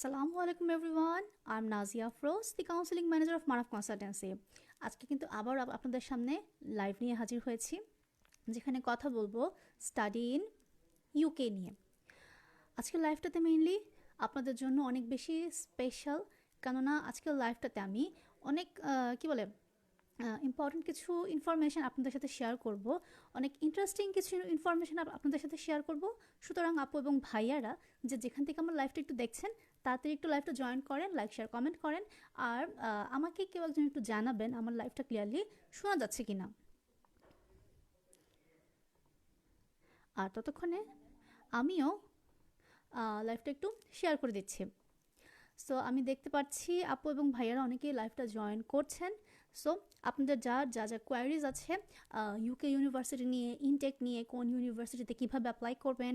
Assalamu alaikum everyone. I'm Nazia Froz, the counselling manager of Maraf consultancy আজকে কিন্তু আবার আপনাদের সামনে লাইভ নিয়ে হাজির হয়েছি যেখানে কথা বলব স্টাডি ইন ইউকে নিয়ে। আজকের লাইভটাতে মেইনলি আপনাদের জন্য অনেক বেশি স্পেশাল কেননা আজকের লাইভটাতে আমি অনেক কি বলে ইম্পর্টেন্ট কিছু ইনফরমেশান আপনাদের সাথে শেয়ার করব অনেক ইন্টারেস্টিং কিছু ইনফরমেশান আপনাদের সাথে শেয়ার করব। সুতরাং আপু এবং ভাইয়ারা যে যেখান থেকে আমার লাইফটা একটু দেখছেন তাড়াতাড়ি একটু লাইভটা জয়েন করেন লাইক শেয়ার কমেন্ট করেন। আর আমাকে কেউ একজন একটু জানাবেন আমার লাইভটা ক্লিয়ারলি শোনা যাচ্ছে কি না আর ততক্ষণে আমিও লাইভটা একটু শেয়ার করে দিচ্ছি। সো আমি দেখতে পাচ্ছি আপু এবং ভাইয়ারা অনেকেই লাইভটা জয়েন করছেন। সো আপনাদের যার যা যা কোয়ারিজ আছে ইউকে ইউনিভার্সিটি নিয়ে ইনটেক নিয়ে, কোন ইউনিভার্সিটিতে কীভাবে অ্যাপ্লাই করবেন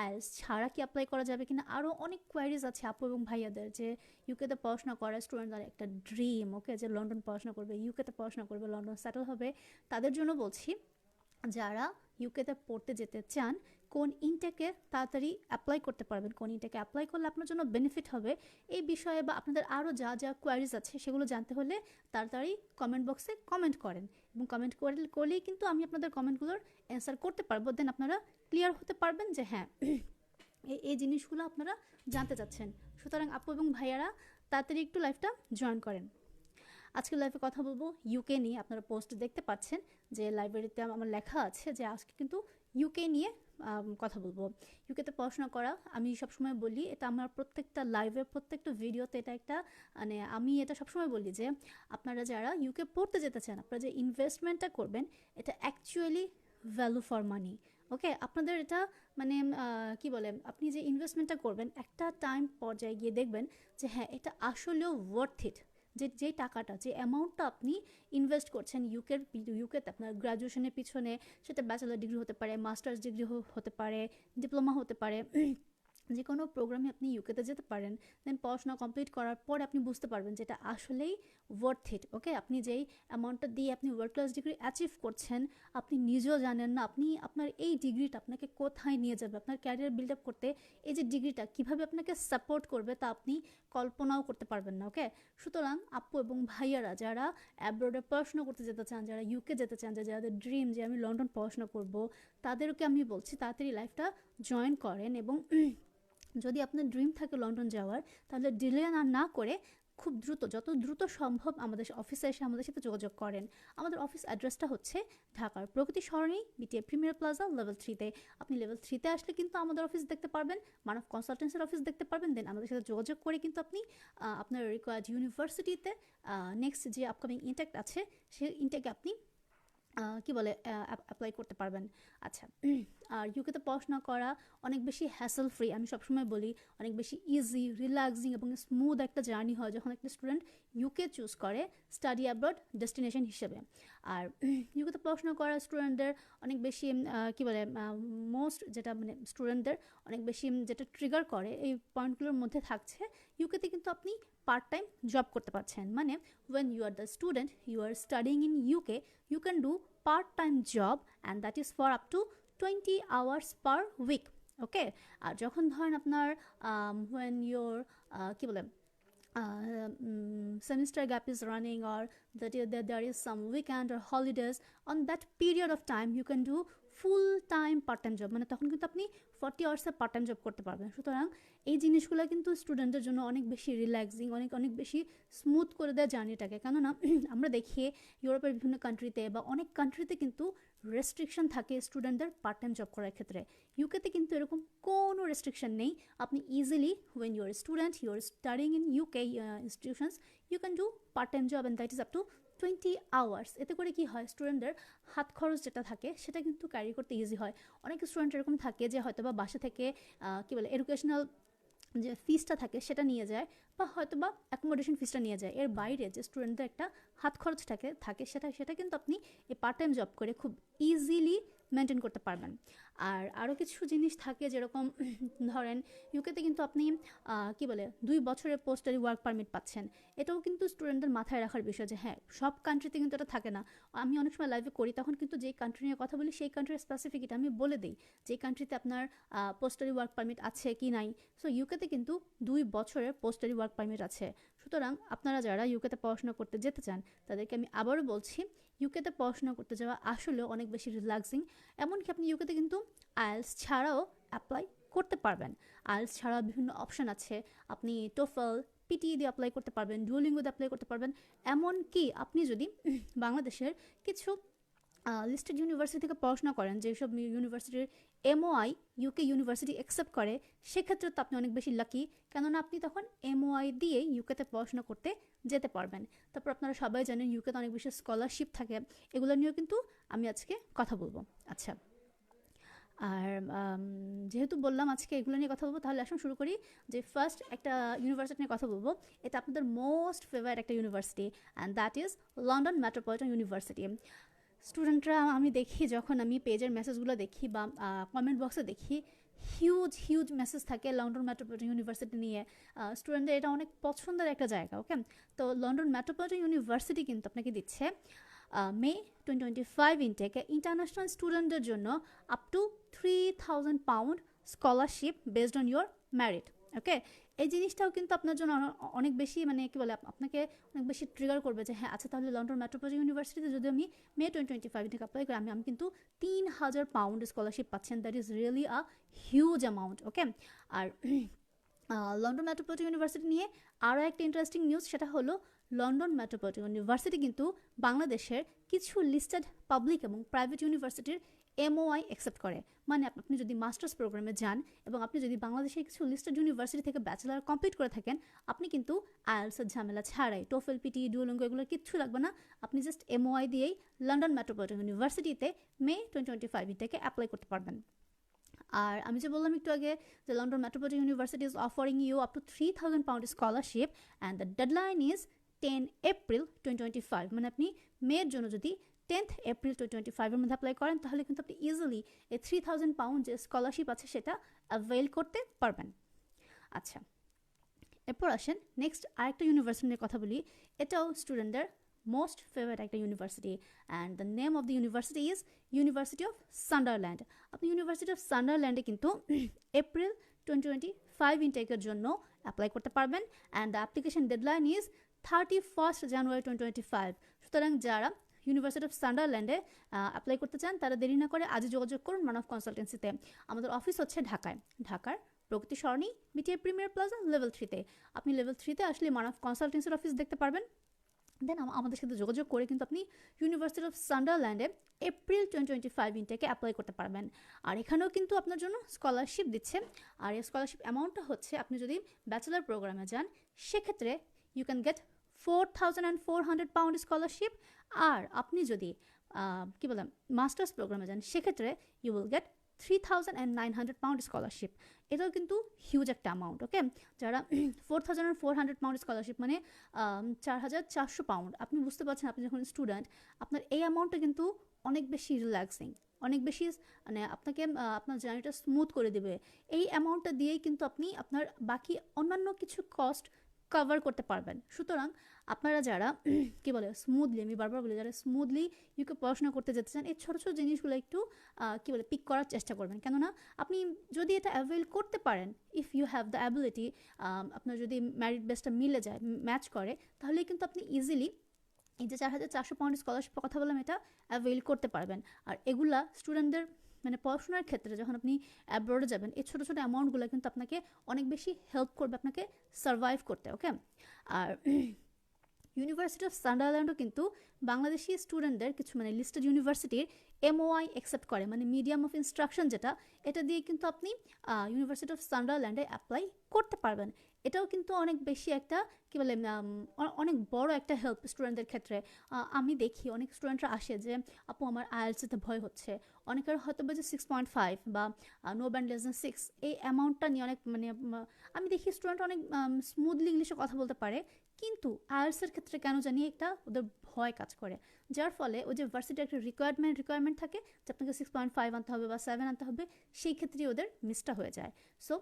আইএলস ছাড়া কি অ্যাপ্লাই করা যাবে কিনা আরও অনেক কোয়ারিজ আছে আপু এবং ভাইয়াদের যে ইউকেতে পড়াশোনা করা স্টুডেন্টদের একটা ড্রিম ওকে যে লন্ডন পড়াশোনা করবে ইউকেতে পড়াশোনা করবে লন্ডন সেটেল হবে। তাদের জন্য বলছি, যারা ইউকেতে পড়তে যেতে চান কোন ইনটেকে তাড়াতাড়ি অ্যাপ্লাই করতে পারবেন, কোন ইনটেকে অ্যাপ্লাই করলে আপনার জন্য বেনিফিট হবে। এই বিষয়ে বা আপনাদের আরও যা যা কোয়ারিজ আছে সেগুলো জানতে হলে তাড়াতাড়ি কমেন্ট বক্সে কমেন্ট করেন এবং কমেন্ট করলেই কিন্তু আমি আপনাদের কমেন্টগুলোর অ্যান্সার করতে পারব। দেন আপনারা ক্লিয়ার হতে পারবেন যে হ্যাঁ এই এই জিনিসগুলো আপনারা জানতে চাচ্ছেন। সুতরাং আপু এবং ভাইয়ারা তাড়াতাড়ি একটু লাইফটা জয়েন করেন। আজকের লাইভে কথা বলব ইউকে নিয়ে। আপনারা পোস্ট দেখতে পাচ্ছেন যে লাইব্রেরিতে আমার লেখা আছে যে আজকে কিন্তু ইউকে নিয়ে কথা বলব। ইউকেতে পড়াশোনা করা, আমি সবসময় বলি, এটা আমার প্রত্যেকটা লাইভে প্রত্যেকটা ভিডিওতে এটা একটা মানে আমি এটা সবসময় বলি যে, আপনারা যারা ইউকে পড়তে যেতে চান, আপনারা যে ইনভেস্টমেন্টটা করবেন, এটা actually value for money okay আপনাদের এটা মানে কি বলে, আপনি যে ইনভেস্টমেন্টটা করবেন, একটা টাইম পর্যায়ে গিয়ে দেখবেন যে হ্যাঁ এটা আসলেও ওয়ার্থ ইট যে যে টাকাটা, যে অ্যামাউন্টটা আপনি ইনভেস্ট করছেন ইউকের ইউকেতে আপনার গ্রাজুয়েশনের পিছনে, সেটা ব্যাচেলার ডিগ্রি হতে পারে মাস্টার্স ডিগ্রি হতে পারে ডিপ্লোমা হতে পারে যে কোনো প্রোগ্রামে আপনি ইউকেতে যেতে পারেন দেন পড়াশোনা কমপ্লিট করার পর আপনি বুঝতে পারবেন যে এটা আসলেই ওয়ার্থ ইট ওকে আপনি যেই অ্যামাউন্টটা দিয়ে আপনি ওয়ার্ল্ড ক্লাস ডিগ্রি অ্যাচিভ করছেন, আপনি নিজেও জানেন না, আপনি আপনার এই ডিগ্রিটা আপনাকে কোথায় নিয়ে যাবে, আপনার ক্যারিয়ার বিল্ড আপ করতে এই যে ডিগ্রিটা কীভাবে আপনাকে সাপোর্ট করবে তা আপনি কল্পনাও করতে পারবেন না ওকে সুতরাং আপু এবং ভাইয়ারা, যারা অ্যাব্রোডে পড়াশোনা করতে যেতে চান, যারা ইউকে যেতে চান যাদের ড্রিম যে আমি লন্ডন পড়াশোনা করব, তাদেরকে আমি বলছি তাড়াতাড়ি লাইফটা জয়েন করেন এবং যদি আপনার ড্রিম থাকে লন্ডন যাওয়ার, তাহলে ডিলে না না করে খুব দ্রুত, যত দ্রুত সম্ভব আমাদের অফিসে এসে আমাদের সাথে যোগাযোগ করেন। আমাদের অফিস অ্যাড্রেসটা হচ্ছে ঢাকার Pragati Sarani BTA premier plaza level থ্রিতে আপনি লেভেল থ্রিতে আসলে কিন্তু আমাদের অফিস দেখতে পারবেন মানব কনসালটেন্সির অফিস দেখতে পারবেন দেন আমাদের সাথে যোগাযোগ করে কিন্তু আপনি আপনার রিকোয়ার্ড ইউনিভার্সিটিতে নেক্সট যে আপকামিং ইনটেক্ট আছে, সেই ইনটেকে আপনি কি বলে অ্যাপ্লাই করতে পারবেন। আচ্ছা আর ইউকেতে পড়াশোনা করা অনেক বেশি হ্যাসেল ফ্রি আমি সবসময় বলি, অনেক বেশি ইজি রিল্যাক্সিং এবং স্মুথ একটা জার্নি হয় যখন একটা স্টুডেন্ট ইউকে চুজ করে স্টাডি অ্যাব্রড ডেস্টিনেশন হিসেবে। আর ইউকেতে পড়াশোনা করা স্টুডেন্টদের অনেক বেশি কি বলে মোস্ট যেটা মানে স্টুডেন্টদের অনেক বেশি যেটা ট্রিগার করে এই পয়েন্টগুলোর মধ্যে থাকছে। ইউকেতে কিন্তু আপনি পার্ট টাইম জব করতে পারছেন। মানে when you are the student you are studying in UK you can do part time job and that is for up to twenty hours per week okay আর যখন ধরেন আপনার ওয়েন ইউর কী বলে semester gap is running or that that there is some weekend or holidays, on that period of time you can do full time part time job মানে তখন কিন্তু আপনি forty আওয়ার্সে part time job করতে পারবেন। সুতরাং এই জিনিসগুলো কিন্তু স্টুডেন্টের জন্য অনেক বেশি রিল্যাক্সিং অনেক অনেক বেশি স্মুথ করে দেয় জার্নিটাকে কেননা, আমরা দেখি ইউরোপের বিভিন্ন কান্ট্রিতে বা অনেক কান্ট্রিতে কিন্তু রেস্ট্রিকশন থাকে স্টুডেন্টদের পার্ট টাইম জব করার ক্ষেত্রে। ইউকেতে কিন্তু এরকম কোনো রেস্ট্রিকশন নেই। আপনি easily when you're student you're studying in UK institutions you can do part time job and that is up to twenty hours এতে করে কি হয়? স্টুডেন্টদের হাত খরচ যেটা থাকে, সেটা কিন্তু ক্যারি করতে ইজি হয়। অনেক স্টুডেন্ট এরকম থাকে যে হয়তো বা বাসা থেকে কী বলে এডুকেশনাল যে ফিসটা থাকে সেটা নিয়ে যায় বা হয়তো বা অ্যাকোমোডেশন ফিসটা নিয়ে যায়। এর বাইরে যে স্টুডেন্টদের একটা হাত খরচ থাকে থাকে সেটা সেটা কিন্তু আপনি এই পার্ট টাইম জব করে খুব ইজিলি মেনটেন করতে পারবেন। আর আরও কিছু জিনিস থাকে যেরকম, ধরেন ইউকেতে কিন্তু আপনি কি বলে, দুই বছরের পোস্টারি ওয়ার্ক পারমিট পাচ্ছেন। এটাও কিন্তু স্টুডেন্টদের মাথায় রাখার বিষয় যে হ্যাঁ সব কান্ট্রিতে কিন্তু এটা থাকে না। আমি অনেক সময় লাইভে করি, তখন কিন্তু যেই কান্ট্রি নিয়ে কথা বলি, সেই কান্ট্রির স্পেসিফিক এটা আমি বলে দিই যে কান্ট্রিতে আপনার পোস্টারি ওয়ার্ক পারমিট আছে কি নাই। সো ইউকেতে কিন্তু দুই বছরের পোস্টারি ওয়ার্ক পারমিট আছে। সুতরাং আপনারা যারা ইউকেতে পড়াশোনা করতে যেতে চান, তাদেরকে আমি আবারও বলছি ইউকেতে পড়াশোনা করতে যাওয়া আসলে অনেক বেশি রিল্যাক্সিং এমনকি আপনি ইউকেতে কিন্তু আয়েলস ছাড়াও অ্যাপ্লাই করতে পারবেন। আয়েলস ছাড়াও বিভিন্ন অপশান আছে। আপনি টোফল পিটি দিয়ে অ্যাপ্লাই করতে পারবেন ডুয়োলিঙ্গো দিয়ে অ্যাপ্লাই করতে পারবেন। এমনকি আপনি যদি বাংলাদেশের কিছু লিস্টেড ইউনিভার্সিটি থেকে পড়াশোনা করেন, যেসব ইউনিভার্সিটির এমওআই ইউকে ইউনিভার্সিটি অ্যাকসেপ্ট করে, সেক্ষেত্রে তো আপনি অনেক বেশি লাকি কেননা আপনি তখন এমওআই দিয়ে ইউকেতে পড়াশোনা করতে যেতে পারবেন। তারপর আপনারা সবাই জানেন ইউকেতে অনেক বেশি স্কলারশিপ থাকে, এগুলো নিয়েও কিন্তু আমি আজকে কথা বলব। আচ্ছা আর যেহেতু বললাম আজকে এগুলো নিয়ে কথা বলব, তাহলে আসুন শুরু করি। যে ফার্স্ট একটা ইউনিভার্সিটি নিয়ে কথা বলব, এটা আপনাদের মোস্ট ফেভারিট একটা university and that is London Metropolitan university স্টুডেন্টরা আমি দেখি যখন আমি পেজের মেসেজগুলো দেখি বা কমেন্ট বক্সে দেখি হিউজ হিউজ মেসেজ থাকে লন্ডন মেট্রোপলিটন ইউনিভার্সিটি নিয়ে। স্টুডেন্টদের এটা অনেক পছন্দের একটা জায়গা ওকে তো লন্ডন মেট্রোপলিটন ইউনিভার্সিটি কিন্তু আপনাকে দিচ্ছে মে টোয়েন্টি টোয়েন্টি ফাইভ ইনটেকে ইন্টারন্যাশনাল স্টুডেন্টদের জন্য up to three thousand pound scholarship based on your merit okay এই জিনিসটাও কিন্তু আপনার জন্য অনে- অনেক বেশি মানে কি বলে আপনাকে অনেক বেশি ট্রিগার করবে যে হ্যাঁ আচ্ছা তাহলে লন্ডন মেট্রোপলিটন ইউনিভার্সিটিতে যদি আমি মে টোয়েন্টি টোয়েন্টি ফাইভ থেকে অ্যাপ্লাই করি, আমি আমি কিন্তু তিন হাজার পাউন্ড স্কলারশিপ পাচ্ছেন that is really a huge amount okay R London metropolitan university নিয়ে আরও একটা ইন্টারেস্টিং নিউজ সেটা হলো লন্ডন মেট্রোপলিটন ইউনিভার্সিটি কিন্তু বাংলাদেশের কিছু লিস্টেড পাবলিক এবং প্রাইভেট ইউনিভার্সিটির এমওআই অ্যাকসেপ্ট করে। মানে আপনি যদি মাস্টার্স প্রোগ্রামে যান এবং আপনি যদি বাংলাদেশের কিছু লিস্টেড ইউনিভার্সিটি থেকে ব্যাচেলার কমপ্লিট করে থাকেন, আপনি কিন্তু আইএলসের ঝামেলা ছাড়াই টোফেল পিটি ডুয়োলিঙ্গো এগুলো কিচ্ছু লাগবে না। আপনি জাস্ট এমওআই দিয়েই লন্ডন মেট্রোপলিটন ইউনিভার্সিটিতে মে টোয়েন্টি টোয়েন্টি ফাইভ থেকে অ্যাপ্লাই করতে পারবেন। আর আমি যে বললাম একটু আগে যে London Metropolitan university is offering you up to three thousand pound scholarship and the deadline is ten April twenty twenty five মানে আপনি মেয়ের জন্য যদি টেন্থ এপ্রিল টোয়েন্টি টোয়েন্টি ফাইভের মধ্যে অ্যাপ্লাই করেন, তাহলে কিন্তু আপনি ইজিলি এই থ্রি থাউজেন্ড পাউন্ড যে স্কলারশিপ আছে সেটা অ্যাভেল করতে পারবেন। আচ্ছা এরপর আসেন নেক্সট আরেকটা ইউনিভার্সিটি নিয়ে কথা বলি। এটাও স্টুডেন্টদের মোস্ট ফেভারিট একটা university and the name of the university is university of Sunderland আপনি ইউনিভার্সিটি অফ সান্ডারল্যান্ডে কিন্তু এপ্রিল টোয়েন্টি টোয়েন্টি ফাইভ ইনটেকের জন্য অ্যাপ্লাই করতে পারবেন and the application deadline is thirty first January twenty twenty five সুতরাং যারা ইউনিভার্সিটি অফ সান্ডারল্যান্ডে অ্যাপ্লাই করতে চান, তারা দেরি না করে আজই যোগাযোগ করুন মান অফ কনসালটেন্সিতে আমাদের অফিস হচ্ছে ঢাকায়। ঢাকার Pragati Sarani BTA premier plaza level থ্রিতে আপনি লেভেল থ্রিতে আসলে মান অফ কনসালটেন্সির অফিস দেখতে পারবেন। দেন আমাদের সাথে যোগাযোগ করে কিন্তু আপনি ইউনিভার্সিটি অফ সান্ডারল্যান্ডে এপ্রিল টোয়েন্টি টোয়েন্টি ফাইভ ইনটেকে অ্যাপ্লাই করতে পারবেন। আর এখানেও কিন্তু আপনার জন্য স্কলারশিপ দিচ্ছে। আর এই স্কলারশিপ অ্যামাউন্টটা হচ্ছে, আপনি যদি ব্যাচেলার প্রোগ্রামে যান, সেক্ষেত্রে you can get four thousand and four hundred pound scholarship আর আপনি যদি কি বললাম মাস্টার্স প্রোগ্রামে যান, সেক্ষেত্রে you will get three thousand and nine hundred pound scholarship এটাও কিন্তু হিউজ একটা অ্যামাউন্ট ওকে যারা four thousand and four hundred pound scholarship মানে চার হাজার চারশো পাউন্ড আপনি বুঝতে পারছেন, আপনি যখন স্টুডেন্ট আপনার এই অ্যামাউন্টটা কিন্তু অনেক বেশি রিল্যাক্সিং অনেক বেশি মানে আপনাকে আপনার জার্নিটা স্মুথ করে দেবে। এই অ্যামাউন্টটা দিয়েই কিন্তু আপনি আপনার বাকি অন্যান্য কিছু কস্ট কভার করতে পারবেন। সুতরাং আপনারা যারা, কি বলে স্মুথলি আমি বারবার বলি, যারা স্মুথলি ইউকে পড়াশোনা করতে যেতে চান, এই ছোটো ছোটো জিনিসগুলো একটু কি বলে পিক করার চেষ্টা করবেন। কেননা আপনি যদি এটা অ্যাভেল করতে পারেন if you have the ability আপনার যদি ম্যারিট বেসটা মিলে যায় ম্যাচ করে, তাহলে কিন্তু আপনি ইজিলি এই যে চার হাজার চারশো পাউন্ড স্কলারশিপের কথা বললাম, এটা অ্যাভেল করতে পারবেন। আর এগুলা স্টুডেন্টদের মানে পড়াশোনার ক্ষেত্রে যখন আপনি অ্যাব্রোডে যাবেন, এই ছোটো ছোটো অ্যামাউন্টগুলো কিন্তু আপনাকে অনেক বেশি হেল্প করবে আপনাকে সার্ভাইভ করতে ওকে আর ইউনিভার্সিটি অফ সান্ডারল্যান্ডও কিন্তু বাংলাদেশি স্টুডেন্টদের কিছু মানে লিস্টেড ইউনিভার্সিটির এমওআই অ্যাকসেপ্ট করে মানে মিডিয়াম অফ ইনস্ট্রাকশন যেটা, এটা দিয়ে কিন্তু আপনি ইউনিভার্সিটি অফ সান্ডারল্যান্ডে অ্যাপ্লাই করতে পারবেন। এটাও কিন্তু অনেক বেশি একটা, কী বলে অনেক বড় একটা হেল্প স্টুডেন্টদের ক্ষেত্রে। আমি দেখি অনেক স্টুডেন্টরা আসে যে, আপু, আমার আইএলসিতে ভয় হচ্ছে। অনেকের হয়তো বা যে সিক্স পয়েন্ট ফাইভ বা no band less than six এই অ্যামাউন্টটা নিয়ে অনেক মানে আমি দেখি স্টুডেন্ট অনেক স্মুথলি ইংলিশে কথা বলতে পারে, কিন্তু আইএলসের ক্ষেত্রে কেন জানি একটা ওদের ভয় কাজ করে। যার ফলে ওই যে ভার্সিটির একটা রিকোয়ারমেন্ট রিকোয়ারমেন্ট থাকে যে, আপনাকে সিক্স পয়েন্ট ফাইভ আনতে হবে বা সেভেন আনতে হবে, সেই ক্ষেত্রে ওদের মিসটা হয়ে যায়। সো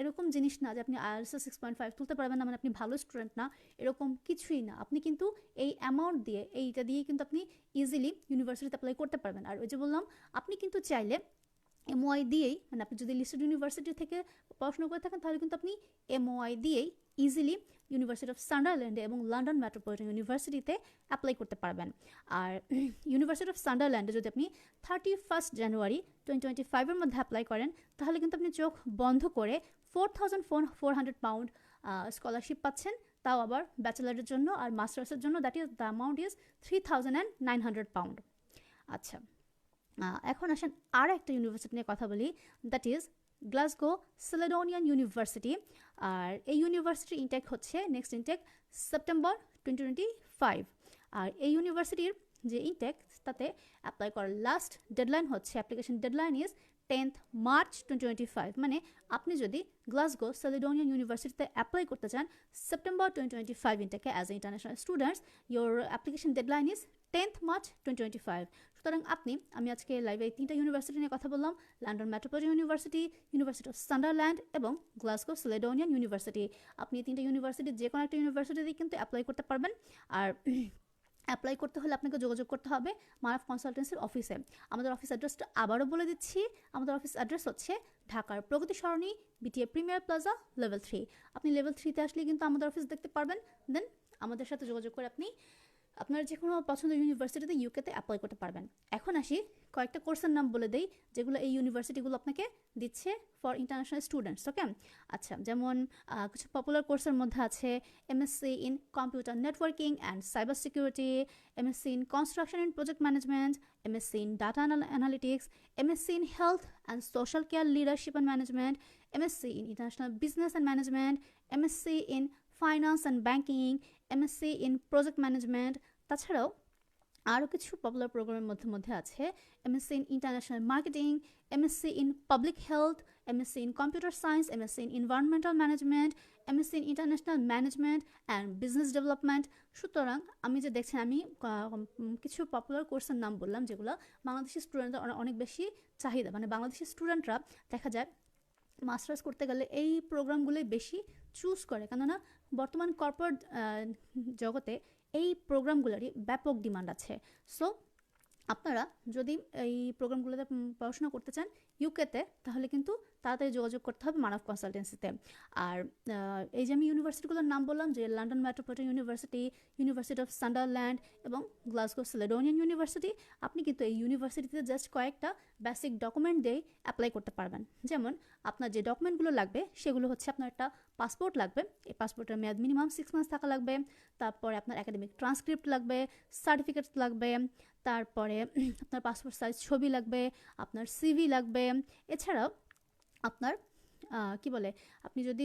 এরকম জিনিস না যে আপনি আইএলসে সিক্স পয়েন্ট ফাইভ তুলতে পারবেন না মানে আপনি ভালো স্টুডেন্ট না, এরকম কিছুই না। আপনি কিন্তু এই অ্যামাউন্ট দিয়ে, এইটা দিয়ে কিন্তু আপনি ইজিলি ইউনিভার্সিটিতে অ্যাপ্লাই করতে পারবেন। আর ওই যে বললাম, আপনি কিন্তু চাইলে এমওআই দিয়েই মানে আপনি যদি লিস্টেড ইউনিভার্সিটি থেকে পড়াশোনা করে থাকেন, তাহলে কিন্তু আপনি এমওআই দিয়েই ইজিলি ইউনিভার্সিটি অফ সান্ডারল্যান্ডে এবং লন্ডন মেট্রোপলিটন ইউনিভার্সিটিতে অ্যাপ্লাই করতে পারবেন। আর ইউনিভার্সিটি অফ সান্ডারল্যান্ডে যদি আপনি thirty first January twenty twenty ফাইভের মধ্যে অ্যাপ্লাই করেন, তাহলে কিন্তু আপনি চোখ বন্ধ করে four thousand four four hundred pound scholarship পাচ্ছেন। তাও আবার ব্যাচেলারের জন্য আর মাস্টার্সের জন্য that is the amount is three thousand and nine hundred pound আচ্ছা এখন আসেন আর একটা ইউনিভার্সিটি নিয়ে কথা বলি that is Glasgow Caledonian university আর এই ইউনিভার্সিটির ইনটেক হচ্ছে next intake September twenty five আর এই ইউনিভার্সিটির যে ইনটেক তাতে অ্যাপ্লাই করার লাস্ট ডেডলাইন হচ্ছে application deadline is tenth March twenty twenty five মানে আপনি যদি গ্লাসগো সেলিডোনিয়ান ইউনিভার্সিটিতে অ্যাপ্লাই করতে চান September twenty twenty five ইনটেকে as a international students your application deadline is tenth March twenty twenty five সুতরাং আপনি, আমি আজকে লাইভে তিনটা ইউনিভার্সিটি নিয়ে কথা বললাম London Metropolitan university university of Sunderland এবং গ্লাসগো সিলেডোনিয়ান ইউনিভার্সিটি আপনি এই তিনটা ইউনিভার্সিটি যে কোনো একটা ইউনিভার্সিটিতে কিন্তু অ্যাপ্লাই করতে পারবেন। আর অ্যাপ্লাই করতে হলে আপনাকে যোগাযোগ করতে হবে মানব কনসালটেন্সির অফিসে আমাদের অফিস অ্যাড্রেসটা আবারও বলে দিচ্ছি। আমাদের অফিস অ্যাড্রেস হচ্ছে ঢাকার Pragati Sarani BTA premier plaza level three আপনি লেভেল থ্রিতে আসলে কিন্তু আমাদের অফিস দেখতে পারবেন। দেন আমাদের সাথে যোগাযোগ করে আপনি আপনার যে কোনো পছন্দের ইউনিভার্সিটিতে ইউকেতে অ্যাপ্লাই করতে পারবেন। এখন আসি, কয়েকটা কোর্সের নাম বলে দেই, যেগুলো এই ইউনিভার্সিটিগুলো আপনাকে দিচ্ছে ফর ইন্টারন্যাশনাল স্টুডেন্টস ওকে আচ্ছা যেমন কিছু পপুলার কোর্সের মধ্যে আছে MSc in computer networking and cyber security MSc in construction and project management MSc in data analytics MSc in health and social care leadership and management MSc in international business and management MSc in finance and banking MSc in project management তাছাড়াও আরও কিছু popular প্রোগ্রামের মধ্যে মধ্যে আছে MSc in international marketing MSc in public health MSc in computer science MSc in environmental management MSc in international management and business development সুতরাং আমি যে দেখছেন, আমি কিছু পপুলার কোর্সের নাম বললাম, যেগুলো বাংলাদেশি স্টুডেন্টরা অনেক বেশি চাহিদা। মানে বাংলাদেশি স্টুডেন্টরা দেখা যায় মাস্টার্স করতে গেলে এই প্রোগ্রামগুলোই বেশি চুজ করে। কেননা বর্তমান কর্পোরেট জগতে এই প্রোগ্রামগুলোরই ব্যাপক ডিমান্ড আছে। সো, আপনারা যদি এই প্রোগ্রামগুলোতে পড়াশোনা করতে চান ইউকেতে, তাহলে কিন্তু তাড়াতাড়ি যোগাযোগ করতে হবে মানব কনসালটেন্সিতে। আর এই যে আমি ইউনিভার্সিটিগুলোর নাম বললাম, যে London Metropolitan university university of Sunderland এবং গ্লাসগো সিলেডোনিয়ান ইউনিভার্সিটি আপনি কিন্তু এই ইউনিভার্সিটিতে জাস্ট কয়েকটা বেসিক ডকুমেন্ট দিয়েই অ্যাপ্লাই করতে পারবেন। যেমন, আপনার যে ডকুমেন্টগুলো লাগবে, সেগুলো হচ্ছে আপনার একটা পাসপোর্ট লাগবে। এই পাসপোর্টের মেয়াদ মিনিমাম সিক্স মান্থস থাকা লাগবে। তারপরে আপনার একাডেমিক ট্রান্সক্রিপ্ট লাগবে সার্টিফিকেট লাগবে, তারপরে আপনার পাসপোর্ট সাইজ ছবি লাগবে, আপনার সিভি লাগবে। এছাড়াও আপনার কি বলে, আপনি যদি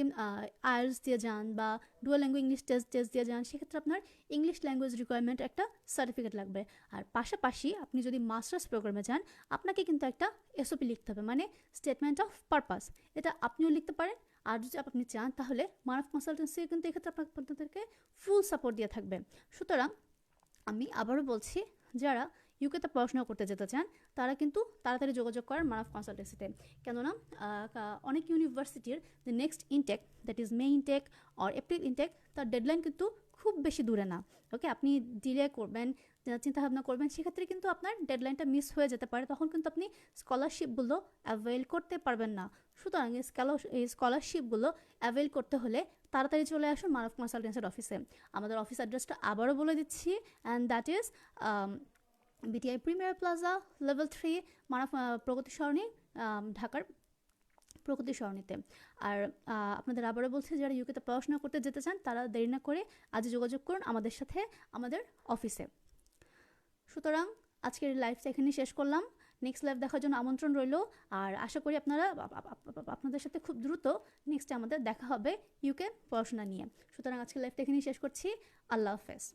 আয়ার্স দিয়ে যান বা dual language English test test দিয়ে যান, সেক্ষেত্রে আপনার ইংলিশ ল্যাঙ্গুয়েজ রিকোয়ারমেন্ট একটা সার্টিফিকেট লাগবে। আর পাশাপাশি আপনি যদি মাস্টার্স প্রোগ্রামে যান, আপনাকে কিন্তু একটা এসওপি লিখতে হবে মানে স্টেটমেন্ট অফ পারপাস এটা আপনিও লিখতে পারেন, আর যদি আপনি চান, তাহলে মানব কনসালটেন্সি কিন্তু এক্ষেত্রে আপনার আপনাদেরকে ফুল সাপোর্ট দিয়ে থাকবে। সুতরাং আমি আবারও বলছি, যারা ইউকেতে পড়াশোনা করতে যেতে চান, তারা কিন্তু তাড়াতাড়ি যোগাযোগ করেন মানব কনসালটেন্সিতে। কেননা অনেক ইউনিভার্সিটির যে next intake that is May intake or April intake তার ডেডলাইন কিন্তু খুব বেশি দূরে না। ওকে আপনি ডিলে করবেন চিন্তা ভাবনা করবেন, সেক্ষেত্রে কিন্তু আপনার ডেডলাইনটা মিস হয়ে যেতে পারে। তখন কিন্তু আপনি স্কলারশিপগুলো অ্যাভেল করতে পারবেন না। সুতরাং এই স্কলারশিপগুলো অ্যাভেল করতে হলে তাড়াতাড়ি চলে আসুন মানব কনসালটেন্সির অফিসে আমাদের অফিস অ্যাড্রেসটা আবারও বলে দিচ্ছি and that is BTI premier plaza level three মানব প্রগতি সরণি ঢাকার প্রগতি সরণিতে আর আহ, আপনাদের আবারও বলছি যারা ইউকেতে পড়াশোনা করতে যেতে চান তারা দেরি না করে আজ যোগাযোগ করুন আমাদের সাথে আমাদের অফিসে। সুতরাং আজকের লাইভটা এখানেই শেষ করলাম। নেক্সট লাইভ দেখার জন্য আমন্ত্রণ রইল। আর আশা করি আপনারা আপ- আপ- আপ- আপনাদের সাথে খুব দ্রুত নেক্সটে আমাদের দেখা হবে ইউকে পড়াশোনা নিয়ে। সুতরাং আজকে লাইভটা এখানেই শেষ করছি। আল্লাহ হাফেজ।